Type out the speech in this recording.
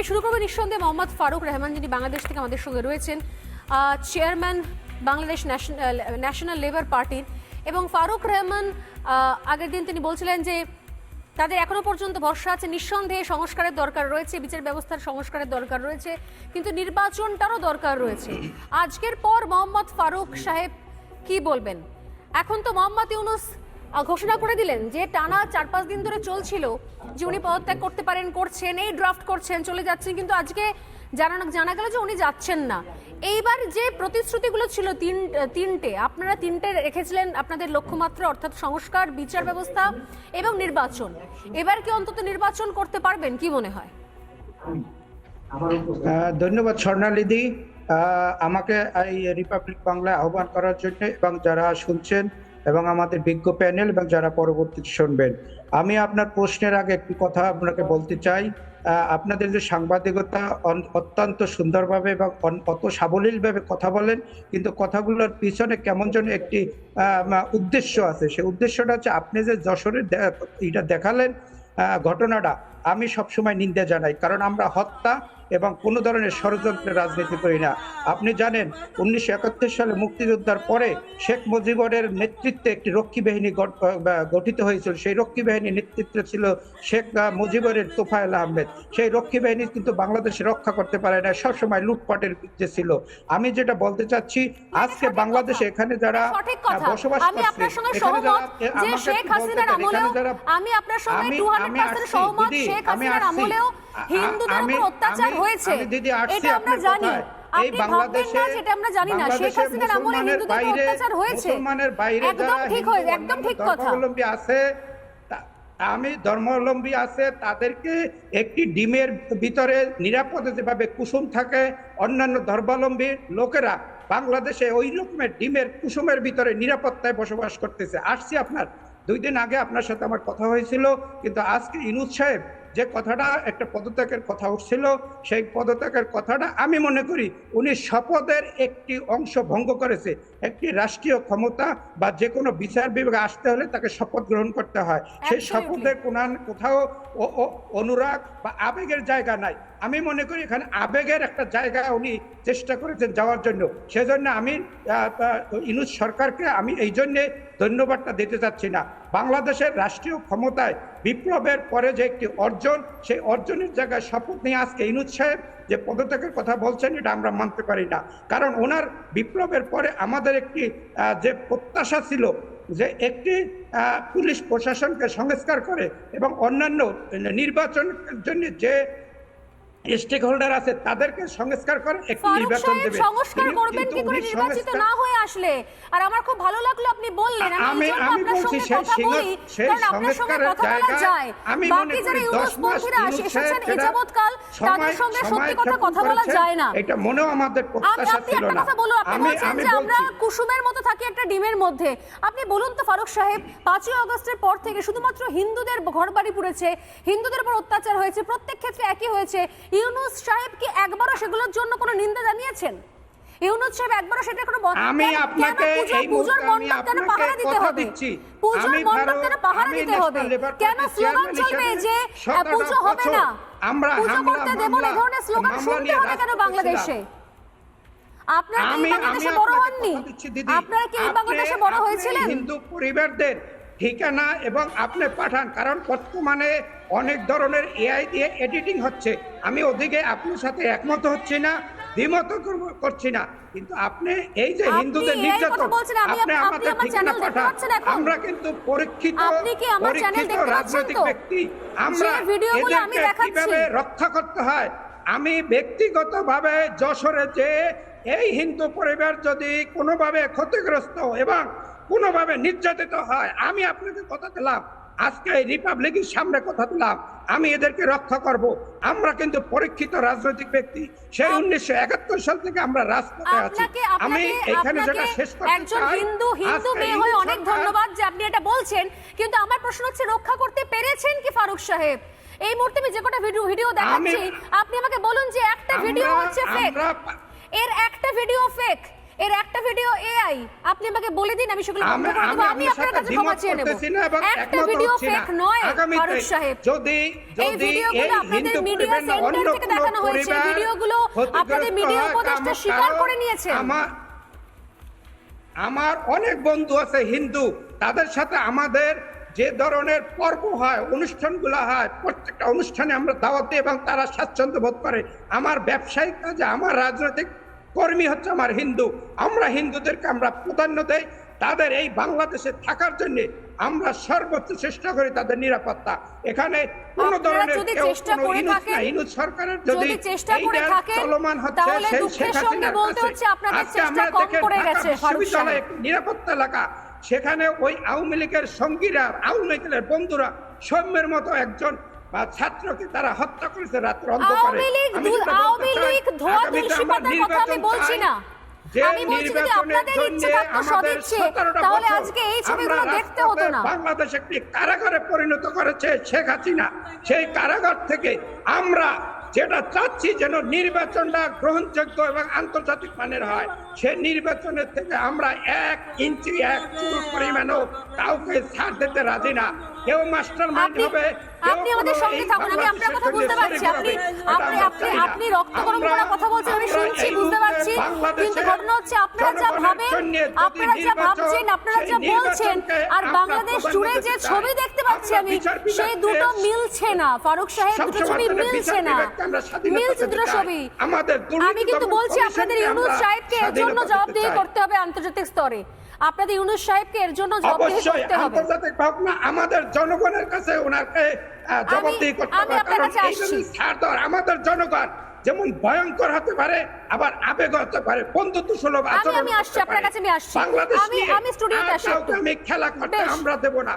আমি শুরু করব নিঃসন্দেহে মোহাম্মদ ফারুক রহমান, যিনি বাংলাদেশ থেকে আমাদের সঙ্গে রয়েছেন chairman Bangladesh national national labour পার্টির। এবং ফারুক রহমান আগের দিন তিনি বলছিলেন যে তাদের এখনও পর্যন্ত ভরসা আছে, নিঃসন্দেহে সংস্কারের দরকার রয়েছে, বিচার ব্যবস্থার সংস্কারের দরকার রয়েছে, কিন্তু নির্বাচনটারও দরকার রয়েছে। আজকের পর মোহাম্মদ ফারুক সাহেব কি বলবেন? এখন তো মোহাম্মদ ইউনুস ঘোষণা করে দিলেন যে টানা চার পাঁচ দিন ধরে চলছিল, যে উনি পদত্যাগ করতে পারেন, করছেন, এই ড্রাফট করছেন, চলে যাচ্ছেন, কিন্তু আজকে জানানো জানা গেল যে উনি যাচ্ছেন না। এইবার যে প্রতিশ্রুতিগুলো ছিল তিন, তিনটে, আপনারা তিনটে রেখেছিলেন আপনাদের লক্ষ্যমাত্রা, অর্থাৎ সংস্কার, বিচার ব্যবস্থা এবং নির্বাচন। এবার কি অন্তত নির্বাচন করতে পারবেন, কি মনে হয়? ধন্যবাদ স্বর্ণালিদি। আমাকে এই রিপাবলিক বাংলায় আহ্বান করার জন্য এবং যারা শুনছেন এবং আমাদের বিজ্ঞ প্যানেল এবং যারা পরবর্তীতে শুনবেন, আমি আপনার প্রশ্নের আগে একটি কথা আপনাকে বলতে চাই। আপনাদের যে সাংবাদিকতা অত্যন্ত সুন্দরভাবে এবং অত সাবলীলভাবে কথা বলেন, কিন্তু কথাগুলোর পিছনে কেমন যেন একটি উদ্দেশ্য আছে। সেই উদ্দেশ্যটা হচ্ছে, আপনি যে যশোরের এটা দেখালেন ঘটনাটা, আমি সবসময় নিন্দা জানাই। কারণ আমরা হত্যা এবং কোনো ধরনের ষড়যন্ত্রের রাজনীতি করি না। আপনি জানেন উনিশশো একাত্তর সালে মুক্তিযোদ্ধার পরে শেখ মুজিবরের নেতৃত্বে একটি রক্ষী বাহিনী গঠিত হয়েছিল। সেই রক্ষী বাহিনীর নেতৃত্বে ছিল শেখ মুজিবরের তোফায়েল আহমেদ। সেই রক্ষী বাহিনী কিন্তু বাংলাদেশে রক্ষা করতে পারে না সবসময় লুটপাটের যে ছিল। আমি যেটা বলতে চাচ্ছি আজকে বাংলাদেশে এখানে যারা বসবাস আমি করছে আপনার সঙ্গে এখানে যারা শেখ হাসিনার আমলেও আমি আপনার সঙ্গে আমি- 200% আমি সহমত শেখ হাসিনার আমলেও হিন্দুদের উপর অত্যাচার হয়েছে। এটা আমরা জানি। আপনি এই ভাববেন বাংলাদেশে না যেটা আমরা জানি না। শেখ হাসিনার আমলে হিন্দুদের অত্যাচার হয়েছে। মুসলমানের বাইরে একদম ঠিক হয়েছে একদম ঠিক কথা। ধর্মাবলম্বী আছে আমি ধর্মাবলম্বী আছে তাদেরকে একটি ডিমের ভিতরে নিরাপদে যেভাবে কুসুম থাকে অন্যান্য ধর্মাবলম্বী লোকেরা বাংলাদেশে ওই রকমের ডিমের কুসুমের ভিতরে নিরাপত্তায় বসবাস করতেছে। আসছি আপনার দুই দিন আগে আপনার সাথে আমার কথা হয়েছিল কিন্তু আজকে ইনুজ সাহেব যে কথাটা একটা পদত্যাগের কথা উঠছিল সেই পদত্যাগের কথাটা আমি মনে করি উনি শপথের একটি অংশ ভঙ্গ করেছে। একটি রাষ্ট্রীয় ক্ষমতা বা যে কোনো বিচার বিভাগে আসতে হলে তাকে শপথ গ্রহণ করতে হয়। সেই শপথের শপথে কোনান কোথাও অনুরাগ বা আবেগের জায়গা নাই। আমি মনে করি এখানে আবেগের একটা জায়গা উনি চেষ্টা করেছেন যাওয়ার জন্য। সেজন্য আমি ইনুজ সরকারকে আমি এই জন্যে ধন্যবাদটা দিতে চাচ্ছি না। বাংলাদেশের রাষ্ট্রীয় ক্ষমতায় বিপ্লবের পরে যে একটি অর্জন, সেই অর্জনের জায়গায় শপথ নিয়ে আজকে ইনুজ সাহেব যে পদত্যাগের কথা বলছেন, এটা আমরা মানতে পারি না। কারণ ওনার বিপ্লবের পরে আমাদের একটি যে প্রত্যাশা ছিল যে একটি পুলিশ প্রশাসনকে সংস্কার করে এবং অন্যান্য নির্বাচনের জন্য যে স্টেক হোল্ডার আছে তাদেরকে সংস্কার করে একটি নির্বাচন দেবে। সংস্কার করবেন কি করে নির্বাচিত না হয়ে আসলে? আর আমার খুব ভালো লাগল আপনি বললেন আমি আমি- বলছি সেই সেই সংস্কারের যায়। আমি মনে করি ইউনুস দশ মাস এসেছেন সাহেব এই যাবৎকাল তাদের সঙ্গে সত্যি কথা কথা বলা যায় না। এটা মনেও আমাদের প্রত্যাশা ছিল একটা না। আমি আমি আমরা কুসুমের মতো থাকি একটা ডিমের মধ্যে। আপনি বলুন তো ফারুক সাহেব পাঁচই আগস্টের পর থেকে শুধুমাত্র হিন্দুদের ঘরবাড়ি পুড়েছে হিন্দুদের উপর অত্যাচার হয়েছে প্রত্যেক ক্ষেত্রে একই হয়েছে। ইউনুস সাহেব কি একবারও সেগুলোর জন্য কোনো নিন্দা জানিয়েছেন? ইউনুস সাহেব একবারও সেটা কোনো আমি আপনাকে এই পুজোর মণ্ডপ কেন পাহারা দিতে হবে। পুজোর মণ্ডপ কেন পাহারা দিতে হবে? কেন স্লোগান চলবে যে পুজো হবে না? আমরা পুজো করতে দেব না এই ধরনের স্লোগান শুনতে হবে কেন বাংলাদেশে? আপনারা কি বাংলাদেশে বড় হননি? আপনারা কি বাংলাদেশে বড় হয়েছিলেন? হিন্দু পরিবারদের ঠিকানা এবং আপনি পাঠান কারণ বর্তমানে অনেক ধরনের এআই দিয়ে এডিটিং হচ্ছে। আমি ওদিকে আপনার সাথে একমত হচ্ছি না দ্বিমত করছি না। কিন্তু আপনি এই যে হিন্দুদের নির্যাতন আপনি আমাদের ঠিকানা পাঠান। আমরা কিন্তু পরীক্ষিত পরীক্ষিত রাজনৈতিক ব্যক্তি। আমরা এদেরকে। কীভাবে রক্ষা করতে হয়? আমি ব্যক্তিগতভাবে যশোরে যে এই হিন্দু পরিবার যদি কোনোভাবে ক্ষতিগ্রস্ত এবং কোনোভাবে নির্যাতিত হয়। আমি আপনাকে কথা দিলাম। আজকে এই রিপাবলিকের সামনে কথা দিলাম। আমি এদেরকে রক্ষা করব। আমরা কিন্তু পরীক্ষিত রাজনৈতিক ব্যক্তি। সেই উনিশশো একাত্তর সাল থেকে আমরা রাজপথে আছি। আমি এখানে যেটা শেষ করতে একজন হিন্দু হিন্দু মেয়ে হয়ে অনেক ধন্যবাদ যে আপনি এটা বলছেন। কিন্তু আমার প্রশ্ন হচ্ছে রক্ষা করতে পেরেছেন কি ফারুক সাহেব? এই মুহূর্তে আমি যে কটা ভিডিও ভিডিও দেখাচ্ছি আপনি আমাকে বলুন যে একটা ভিডিও হচ্ছে ফেক এর একটা ভিডিও ফেক এর একটা ভিডিও এআই আপনি আমাকে বলে দিন আমি সেগুলো বন্ধ আমি করে দেবো আমি আমি আপনার কাছে ক্ষমা চেয়ে নেব। একটা ভিডিও ফেক নয় ফারুক সাহেব। যদি এই ভিডিওগুলো আপনাদের মিডিয়া সেন্টার থেকে দেখানো হয়েছে। ভিডিওগুলো আপনাদের মিডিয়া উপদেষ্টা স্বীকার করে আমার আমার অনেক বন্ধু আছে হিন্দু। তাদের সাথে আমাদের যে ধরনের পর্ব হয় অনুষ্ঠানগুলো হয় প্রত্যেকটা অনুষ্ঠানে আমরা দাওয়াত দিই এবং তারা স্বাচ্ছন্দ্য বোধ করে। আমার ব্যবসায়িক কাজে আমার রাজনৈতিক কর্মী হচ্ছে আমার হিন্দু। আমরা হিন্দুদেরকে আমরা প্রাধান্য দেই। তাদের এই বাংলাদেশে থাকার জন্য আমরা সর্বোচ্চ চেষ্টা করি তাদের নিরাপত্তা। এখানে কোন ধরনের সরকারের যদি চেষ্টা করে থাকেন, চলমান হচ্ছে তাহলে দুঃখের সঙ্গে বলতে হচ্ছে আপনাদের চেষ্টা আমরা কম করে গেছে, বিশ্ববিদ্যালয় নিরাপত্তা এলাকা সেখানে ওই আওয়ামী লীগের সঙ্গীরা আওয়ামী লীগের বন্ধুরা সৌম্যের মতো একজন বা ছাত্রকে তারা হত্যা করেছে রাত্র অন্ধকারে। আওয়ামী লীগ যেটা বলতে আওয়ামী চাই, লীগ ধোয়া তুলসী আমরা পাতার কথা আমি বলছি না। আমি বলছি যদি আপনাদের ইচ্ছে থাকতো সদিচ্ছে তাহলে আজকে এই ছবিগুলো দেখতে হতো না। বাংলাদেশ একটি কারাগারে পরিণত করেছে শেখ হাসিনা। সেই কারাগার থেকে আমরা যেটা চাচ্ছি যেন নির্বাচনটা গ্রহণযোগ্য এবং আন্তর্জাতিক মানের হয় সেই নির্বাচনের থেকে আমরা এক ইঞ্চি এক পরিমাণও কাউকে ছাড় দিতে রাজি না। কেউ মাস্টার মাইন্ড আপনি হবে আপনি আমাদের সঙ্গে থাকুন আমি আপনার কথা বুঝতে পারছি আপনি আপনি আপনি আপনি রক্ত গরম করা কথা বলছেন আমি শুনছি বুঝতে পারছি। কিন্তু ঘটনা হচ্ছে আপনারা যা ভাবেন আপনারা যা ভাবছেন আপনারা যা বলছেন আর বাংলাদেশ জুড়ে যে ছবি দেখতে পাচ্ছি আমি সেই দুটো মিলছে না। ফারুক সাহেব দুটো ছবি মিলছে না। মিলছে দুটো ছবি। আমি কিন্তু বলছি আপনাদের ইউনুস সাহেবকে এর জন্য জবাবদিহি করতে হবে আন্তর্জাতিক স্তরে। আপনাদের ইউনুস সাহেবকে এর জন্য জবাবদিহি করতে হবে। আমাদের জনগণের কাছে ওনাকে জবাবদিহি করতে হবে কারণ। ছাড় দেওয়ার আমাদের জনগণ যেমন ভয়ঙ্কর হতে পারে আবার আবেগ হতে পারে বন্ধুত্ব সুলভ আমি- আচরণ আমি আসছি, আপনার পারে। কাছে আমি আসছি। বাংলাদেশ আমি- খেলা করতে আমরা দেব না